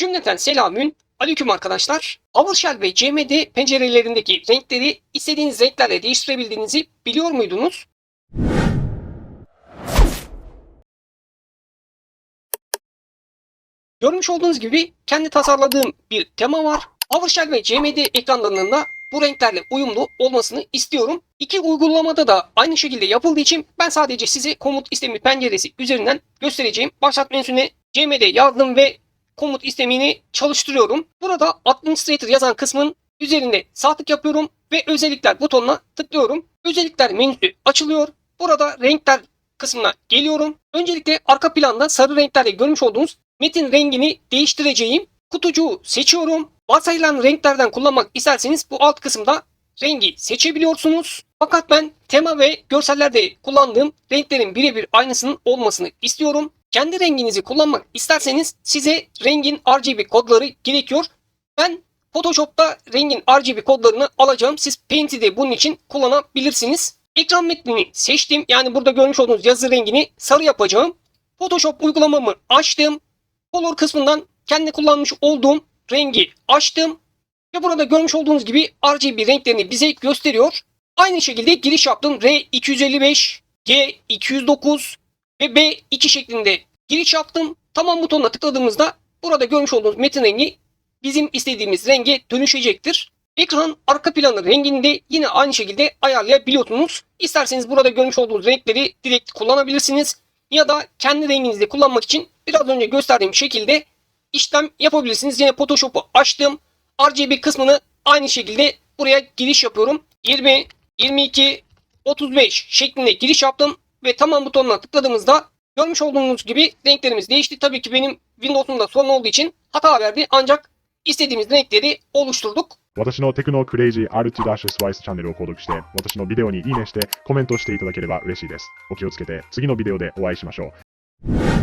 Cümleten selamün. Aleyküm arkadaşlar. PowerShell ve CMD pencerelerindeki renkleri istediğiniz renklerle değiştirebildiğinizi biliyor muydunuz? Görmüş olduğunuz gibi kendi tasarladığım bir tema var. PowerShell ve CMD ekranlarının da bu renklerle uyumlu olmasını istiyorum. İki uygulamada da aynı şekilde yapıldığı için ben sadece size komut istemi penceresi üzerinden göstereceğim. Başlat menüsüne CMD yazdım ve komut istemini çalıştırıyorum. Burada Administrator yazan kısmın üzerinde sağ tık yapıyorum ve özellikler butonuna tıklıyorum. Özellikler menüsü açılıyor. Burada renkler kısmına geliyorum. Öncelikle arka planda sarı renklerle görmüş olduğunuz metin rengini değiştireceğim. Kutucuğu seçiyorum. Varsayılan renklerden kullanmak isterseniz bu alt kısımda rengi seçebiliyorsunuz. Fakat ben tema ve görsellerde kullandığım renklerin birebir aynısının olmasını istiyorum. Kendi renginizi kullanmak isterseniz size rengin RGB kodları gerekiyor. Ben Photoshop'ta rengin RGB kodlarını alacağım. Siz Paint'i de bunun için kullanabilirsiniz. Ekran metnini seçtim. Yani burada görmüş olduğunuz yazı rengini sarı yapacağım. Photoshop uygulamamı açtım. Color kısmından kendi kullanmış olduğum rengi açtım. Ve burada görmüş olduğunuz gibi RGB renklerini bize gösteriyor. Aynı şekilde giriş yaptım. R255, G209 ve B2 şeklinde giriş yaptım. Tamam butonuna tıkladığımızda burada görmüş olduğunuz metin rengi bizim istediğimiz renge dönüşecektir. Ekran arka planı rengini de yine aynı şekilde ayarlayabiliyorsunuz. İsterseniz burada görmüş olduğunuz renkleri direkt kullanabilirsiniz. Ya da kendi renginizde kullanmak için biraz önce gösterdiğim şekilde işlem yapabilirsiniz. Yine Photoshop'u açtım. RGB kısmını aynı şekilde buraya giriş yapıyorum. 20, 22, 35 şeklinde giriş yaptım ve tamam butonuna tıkladığımızda görmüş olduğunuz gibi renklerimiz değişti. Tabii ki benim Windows'umda sorun olduğu için hata verdi ancak istediğimiz renkleri oluşturduk. 私のテクノクレイジーアルチダッシュスパイスチャンネルを購読して、私のビデオにいいねしてコメントしていただければ嬉しいです。お気をつけて次のビデオでお会いしましょう。